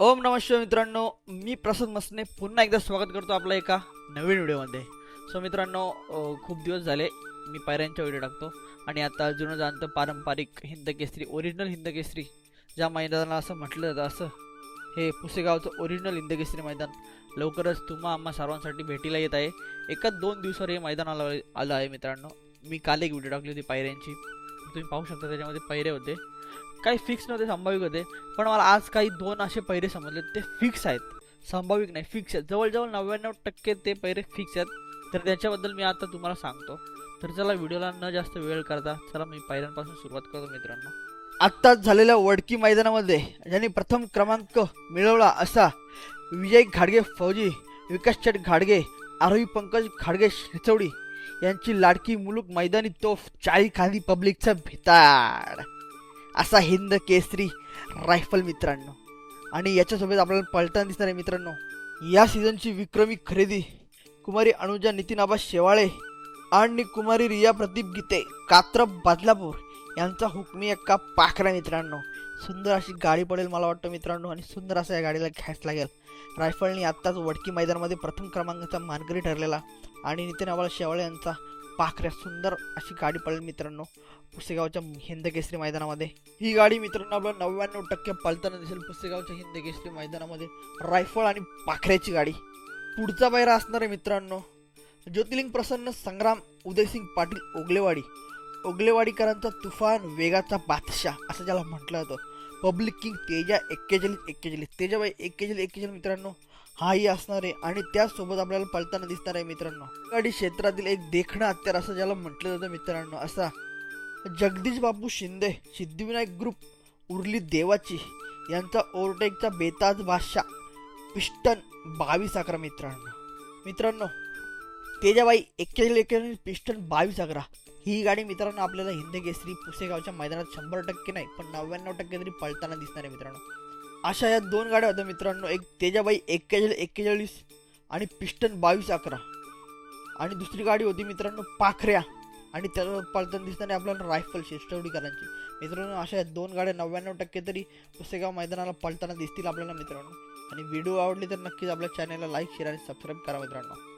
ओम नमस्कार मित्रांनो मी प्रसाद मसने पुन्हा एकदा स्वागत करतो आपल्या एका नवीन व्हिडिओमध्ये. सो मित्रांनो खूप दिवस झाले मी पायऱ्यांच्या व्हिडिओ टाकतो आणि आता जुनं जाणतं पारंपरिक हिंद केसरी ओरिजिनल हिंद केसरी ज्या मैदानाला असं म्हटलं जातं असं हे पुसेगावचं ओरिजिनल हिंद केसरी मैदान. लवकरच तुम्हा आम्हा सर्वांसाठी भेटीला येत आहे. एका दोन दिवसावर हे मैदान आलं आलं आहे मित्रांनो. मी काल एक व्हिडिओ टाकली होती पायऱ्यांची. तुम्ही पाहू शकता त्याच्यामध्ये पायरे होते. काही फिक्स नव्हते संभाविक होते. पण मला आज काही दोन असे पैरे समजले. ते फिक्स आहेत. संभाविक नाही फिक्स आहेत. जवळजवळ नव्याण्णव टक्के ते पैरे फिक्स आहेत. तर त्याच्याबद्दल मी आता तुम्हाला सांगतो. तर चला व्हिडिओला न जास्त वेळ करता चला मी पैऱ्यांपासून सुरुवात करतो मित्रांनो. आत्ताच झालेल्या वडकी मैदानामध्ये ज्यांनी प्रथम क्रमांक मिळवला असा विजय घाडगे फौजी विकासचट घाडगे आरोही पंकज घाडगे शिचवडी यांची लाडकी मुलूक मैदानी तोफ चाळी खांदी पब्लिकचा भिताड. असा हिंद केसरी रायफल मित्रांनो. आणि याच्यासोबत आपल्याला पलताना दिसणार आहे मित्रांनो. या सीझनची विक्रमी खरेदी कुमारी अनुजा नितीन आबा शेवाळे आणि कुमारी रिया प्रदीप गीते कात्रप बदलापूर यांचा हुकमी एक्का पाखरा मित्रांनो. सुंदर अशी गाडी पडेल मला वाटतं मित्रांनो आणि सुंदर असं या गाडीला घ्यायच लागेल. रायफलनी आत्ताच वडकी मैदानामध्ये प्रथम क्रमांकाचा मानकरी ठरलेला आणि नितीन आबा शेवाळे यांचा पाखऱ्या सुंदर अशी गाडी पडेल मित्रांनो. पुसेगावच्या हिंद केसरी मैदानामध्ये. ही गाडी मित्रांनो आपल्याला नव्याण्णव टक्के पलताना दिसेल पुसेगावच्या हिंद केसरी मैदानामध्ये. रायफळ आणि पाखऱ्याची गाडी. पुढचा पायरा असणार आहे मित्रांनो. ज्योतिर्लिंग प्रसन्न संग्राम उदयसिंग पाटील ओगलेवाडी. ओगलेवाडीकरांचा तुफान वेगाचा बादशाह असं ज्याला म्हटलं जातं. पब्लिक किंग तेजा एक्केचाळीस एक्केचाळीस. तेजाबाई एक्केचाळीस एक्केचाळीस मित्रांनो. हाही असणार आहे आणि त्याचसोबत आपल्याला पळताना दिसणार आहे मित्रांनो. गाडी क्षेत्रातील एक देखणं हत्यार असं ज्याला म्हटलं जातं मित्रांनो. असा जगदीश बापू शिंदे सिद्धिविनायक ग्रुप उरली देवाची यांचा ओव्हरटेकचा बेताज बादशाह पिस्टन बावीस अकरा मित्रांनो. मित्रांनो तेजाबाई एक्केचाळीस एक्केचाळीस पिस्टन बावीस अकरा. ही गाडी मित्रांनो आपल्याला हिंदकेसरी पुसेगावच्या मैदानात शंभर टक्के नाही पण नव्याण्णव टक्के तरी पळताना दिसणार आहे मित्रांनो. अशा या दोन गाड्या होत्या मित्रांनो. एक तेजाबाई एक्केचाळीस एक्केचाळीस आणि पिस्टन बावीस अकरा. आणि दुसरी गाडी होती मित्रांनो पाखऱ्या. आणि त्याला पळताना दिसताना आपल्याला रायफल शिष्टवडीकरांची. मित्रांनो अशा या दोन गाड्या नव्याण्णव टक्के तरी पुसेगाव मैदानाला पळताना दिसतील आपल्याला मित्रांनो. आणि व्हिडिओ आवडले तर नक्कीच आपल्या चॅनलला लाईक शेअर आणि सबस्क्राईब करा मित्रांनो.